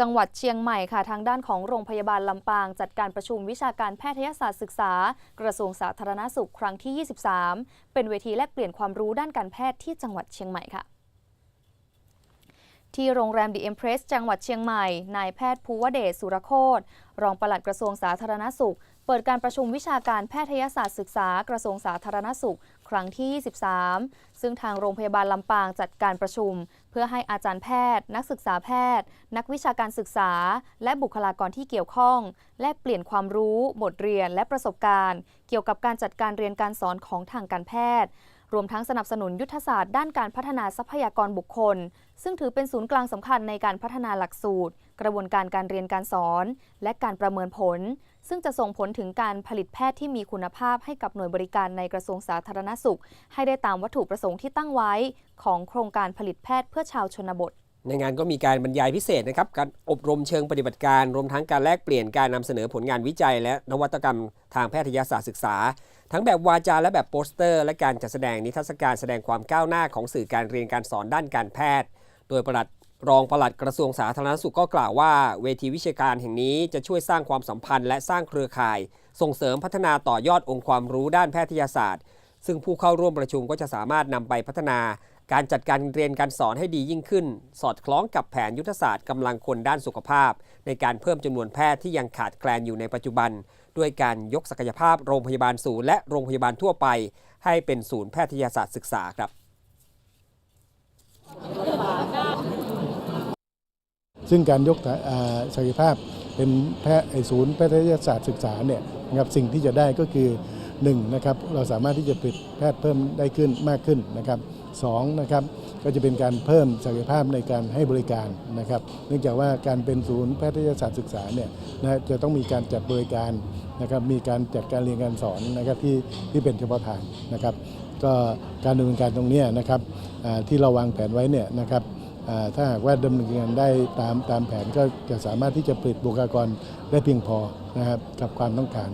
จังหวัดเชียงใหม่ค่ะ ทางด้านของโรงพยาบาลลำปาง จัดการประชุมวิชาการแพทยศาสตร์ศึกษา กระทรวงสาธารณสุขครั้งที่ 23 เป็นเวทีแลกเปลี่ยนความรู้ด้านการแพทย์ที่จังหวัดเชียงใหม่ค่ะ ที่โรงแรมดีเอ็มเพรสจังหวัดเชียงใหม่ นายแพทย์ภูวเดชสุรโคตรองปลัดกระทรวงสาธารณสุข เปิดการประชุมวิชาการแพทยศาสตร์ศึกษากระทรวงสาธารณสุข ครั้งที่ 23 ซึ่งทางโรงพยาบาลลำปางจัดการประชุม เพื่อให้อาจารย์แพทย์ นักศึกษาแพทย์ นักวิชาการศึกษา และบุคลากรที่เกี่ยวข้อง แลกเปลี่ยนความรู้ บทเรียน และประสบการณ์ เกี่ยวกับการจัดการเรียนการสอนของทางการแพทย์ รวมทั้งสนับสนุนยุทธศาสตร์ด้านการพัฒนาทรัพยากรบุคคล ซึ่งถือเป็นศูนย์กลางสำคัญในการพัฒนาหลักสูตร กระบวนการการเรียนการสอน และการประเมินผล ซึ่งจะส่งผลถึงการผลิตแพทย์ที่มีคุณภาพให้กับหน่วยบริการในกระทรวงสาธารณสุข ให้ได้ตามวัตถุประสงค์ที่ตั้งไว้ ของโครงการผลิตแพทย์เพื่อชาวชนบท ในงานก็มีการบรรยายพิเศษนะครับ การอบรมเชิงปฏิบัติการ รวมทั้งการแลกเปลี่ยนการนำเสนอผลงานวิจัย และนวัตกรรมทางแพทยศาสตร์ศึกษา ทั้งแบบวาจาและแบบโปสเตอร์ และการจัดแสดงนิทรรศการแสดงความก้าวหน้าของสื่อการเรียนการสอนด้านการแพทย์ โดยปลัดรองปลัดกระทรวงสาธารณสุขก็กล่าวว่า เวทีวิชาการแห่งนี้จะช่วยสร้างความสัมพันธ์และสร้างเครือข่าย ส่งเสริมพัฒนาต่อยอดองค์ความรู้ด้านแพทยศาสตร์ ซึ่งผู้เข้าร่วมประชุมก็จะสามารถนำไปพัฒนา การจัดการเรียนการสอนให้ดียิ่งขึ้น สอดคล้องกับแผนยุทธศาสตร์กำลังคนด้านสุขภาพ ในการเพิ่มจำนวนแพทย์ที่ยังขาดแคลนอยู่ในปัจจุบัน ด้วยการยกศักยภาพโรงพยาบาลศูนย์และโรงพยาบาลทั่วไป ให้เป็นศูนย์แพทยศาสตร์ศึกษาครับซึ่งการยกศักยภาพเป็นแพทย์ศูนย์แพทยศาสตร์ศึกษาเนี่ยนะครับสิ่งที่จะได้ก็คือ 1นะครับเราสามารถที่จะผลิตแพทย์เพิ่มได้ขึ้นมากขึ้นนะครับสองนะครับก็จะเป็นการเพิ่มศักยภาพในการให้บริการนะครับ เนื่องจากว่าการเป็นศูนย์แพทยศาสตร์ศึกษาเนี่ยนะจะต้องมีการจัดบริการนะครับมีการจัดการเรียนการสอนนะครับที่ที่เป็นเฉพาะทางนะครับก็การดำเนินการตรงนี้นะครับที่เราวางแผนไว้เนี่ยนะครับถ้าหากว่าดำเนินงานได้ตามตามแผนก็จะสามารถที่จะผลิตบุคลากรได้เพียงพอนะครับกับความต้องการ